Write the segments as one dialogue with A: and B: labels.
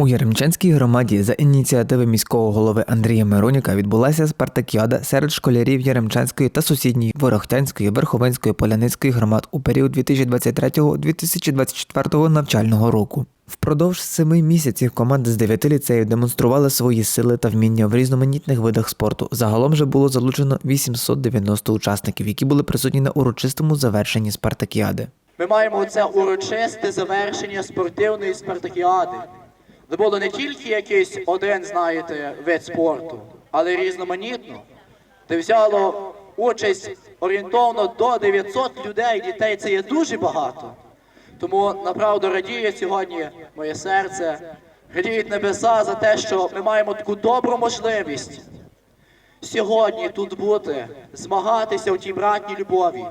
A: У Яремчанській громаді за ініціативи міського голови Андрія Мироніка відбулася спартакіада серед школярів Яремчанської та сусідньої Ворохтянської, Верховенської, Поляницької громад у період 2023-2024 навчального року. Впродовж семи місяців команди з дев'яти ліцеїв демонстрували свої сили та вміння в різноманітних видах спорту. Загалом же було залучено 890 учасників, які були присутні на урочистому завершенні спартакіади.
B: Ми маємо це урочисте завершення спортивної спартакіади. Це було не тільки якийсь один, знаєте, вид спорту, але різноманітно, де взяло участь орієнтовно до 900 людей, дітей. Це є дуже багато. Тому направду радіє сьогодні моє серце, радіють небеса за те, що ми маємо таку добру можливість сьогодні тут бути, змагатися у тій братній любові.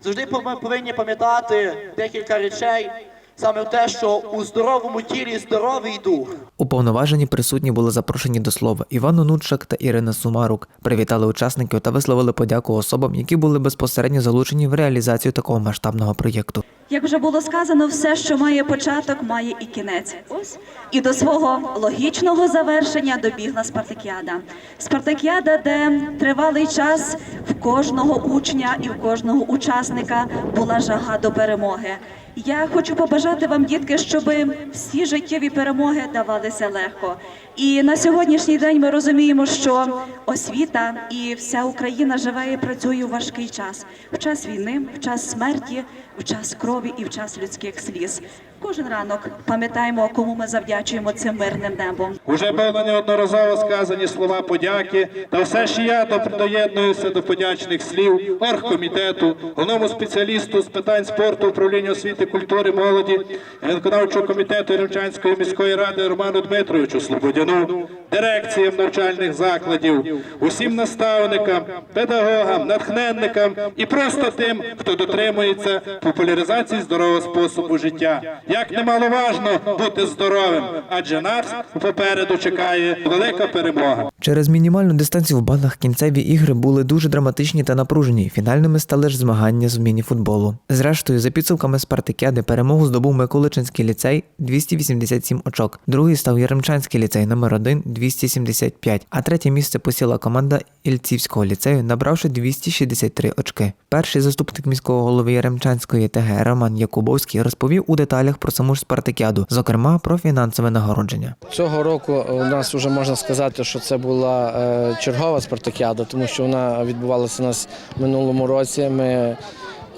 B: Завжди ми повинні пам'ятати декілька речей, саме те, що у здоровому тілі здоровий дух.
A: Уповноважені присутні були запрошені до слова. Іван Онучак та Ірина Сумарук привітали учасників та висловили подяку особам, які були безпосередньо залучені в реалізацію такого масштабного проєкту.
C: Як вже було сказано, все, що має початок, має і кінець. Ось і до свого логічного завершення добігла Спартакіада. Спартакіада, де тривалий час в кожного учня і в кожного учасника була жага до перемоги. Я хочу побажати вам, дітки, щоб всі життєві перемоги давалися легко. І на сьогоднішній день ми розуміємо, що освіта і вся Україна живе і працює у важкий час, в час війни, в час смерті, в час крові і в час людських сліз. Кожен ранок пам'ятаємо, кому ми завдячуємо цим мирним небом.
D: Уже було неодноразово сказані слова подяки, та все ж я до- доєднуюся до подячних слів оргкомітету, головному спеціалісту з питань спорту, управління освіти, культури, молоді, виконавчого комітету Рівчанської міської ради Роману Дмитровичу Слободяну, дирекціям навчальних закладів, усім наставникам, педагогам, натхненникам і просто тим, хто дотримується популяризації здорового способу життя. Як немаловажно бути здоровим, адже нас попереду чекає велика перемога.
A: Через мінімальну дистанцію в балах кінцеві ігри були дуже драматичні та напружені. Фінальними стали ж змагання з міні-футболу. Зрештою, за підсумками спартакіади, перемогу здобув Миколичинський ліцей 287 очок. Другий став Яремчанський ліцей номер 1 275, а третє місце посіла команда Ільцівського ліцею, набравши 263 очки. Перший заступник міського голови Яремчанської ТГ Роман Якубовський розповів у деталях про саму ж спартакіаду, зокрема про фінансове нагородження.
E: Цього року у нас вже можна сказати, що це була е, чергова спартакіада, тому що вона відбувалася у нас в минулому році. Ми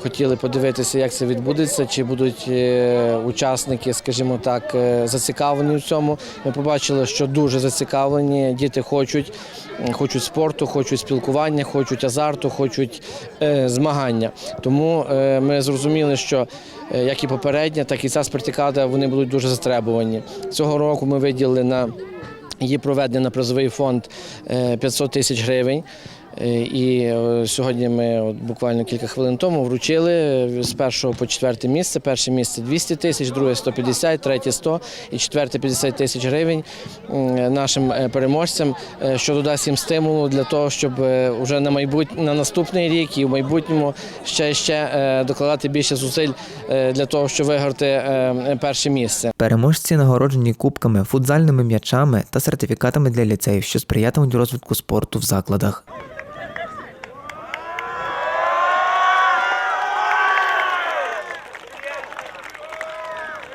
E: хотіли подивитися, як це відбудеться, чи будуть е, учасники, скажімо так, е, зацікавлені в цьому. Ми побачили, що дуже зацікавлені. Діти хочуть, хочуть спорту, хочуть спілкування, хочуть азарту, хочуть е, змагання. Тому ми зрозуміли, що як і попередня, так і ця спартакіада, вони будуть дуже затребувані. Цього року ми виділили на Її проведення на призовий фонд е, 500 тисяч гривень. Е, І е, сьогодні ми буквально кілька хвилин тому вручили е, з першого по четверте місце. Перше місце 200 тисяч, друге 150, третє 100 і четверте 50 тисяч гривень нашим переможцям, що додасть їм стимулу для того, щоб вже на майбут... на наступний рік і в майбутньому ще ще докладати більше зусиль для того, щоб виграти перше місце.
A: Переможці нагороджені кубками, футзальними м'ячами та сертифікатами для ліцеїв, що сприятимуть розвитку спорту в закладах.